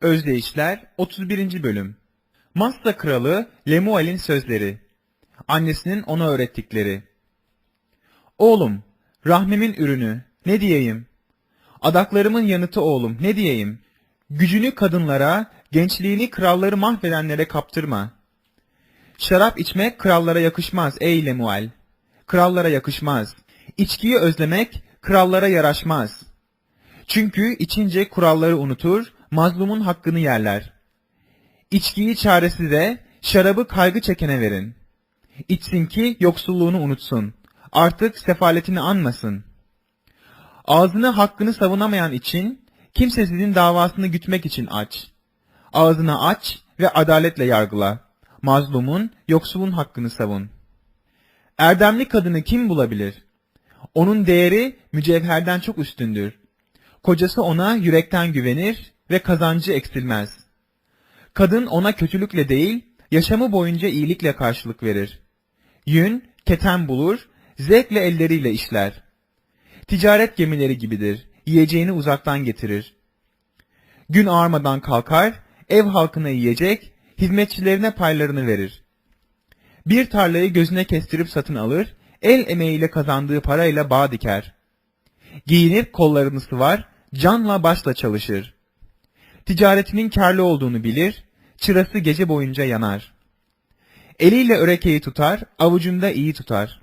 Özdeyişler 31. Bölüm Massa Kralı Lemuel'in sözleri Annesinin ona öğrettikleri Oğlum, rahmimin ürünü, ne diyeyim? Adaklarımın yanıtı oğlum, ne diyeyim? Gücünü kadınlara, gençliğini kralları mahvedenlere kaptırma. Şarap içmek krallara yakışmaz ey Lemuel. Krallara yakışmaz. İçkiyi özlemek krallara yaraşmaz. Çünkü içince kuralları unutur, mazlumun hakkını yerler. İçkiyi çaresize, şarabı kaygı çekene verin. İçsin ki yoksulluğunu unutsun. Artık sefaletini anmasın. Ağzını hakkını savunamayan için, kimsesizin davasını gütmek için aç. Ağzını aç ve adaletle yargıla. Mazlumun, yoksulun hakkını savun. Erdemli kadını kim bulabilir? Onun değeri mücevherden çok üstündür. Kocası ona yürekten güvenir ve kazancı eksilmez. Kadın ona kötülükle değil, yaşamı boyunca iyilikle karşılık verir. Yün, keten bulur, zevkle elleriyle işler. Ticaret gemileri gibidir, yiyeceğini uzaktan getirir. Gün ağarmadan kalkar, ev halkına yiyecek, hizmetçilerine paylarını verir. Bir tarlayı gözüne kestirip satın alır, el emeğiyle kazandığı parayla bağ diker. Giyinir kollarını sıvar, canla başla çalışır. Ticaretinin karlı olduğunu bilir, çırası gece boyunca yanar. Eliyle örekeyi tutar, avucunda iyi tutar.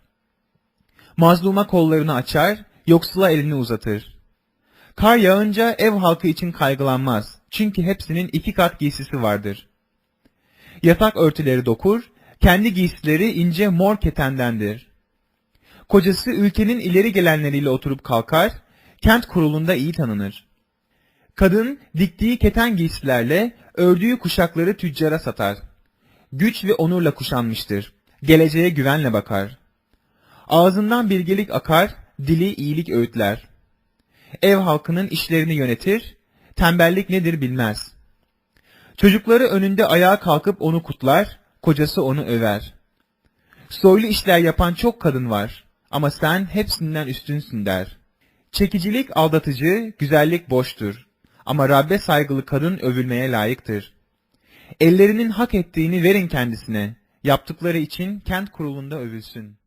Mazluma kollarını açar, yoksula elini uzatır. Kar yağınca ev halkı için kaygılanmaz, çünkü hepsinin iki kat giysisi vardır. Yatak örtüleri dokur, kendi giysileri ince mor ketendendir. Kocası ülkenin ileri gelenleriyle oturup kalkar, kent kurulunda iyi tanınır. Kadın diktiği keten giysilerle ördüğü kuşakları tüccara satar. Güç ve onurla kuşanmıştır. Geleceğe güvenle bakar. Ağzından bilgelik akar, dili iyilik öğütler. Ev halkının işlerini yönetir, tembellik nedir bilmez. Çocukları önünde ayağa kalkıp onu kutlar, kocası onu över. Soylu işler yapan çok kadın var ama sen hepsinden üstünsün der. Çekicilik aldatıcı, güzellik boştur. Ama Rabbe saygılı kadın övülmeye layıktır. Ellerinin hak ettiğini verin kendisine. Yaptıkları için kent kurulunda övülsün.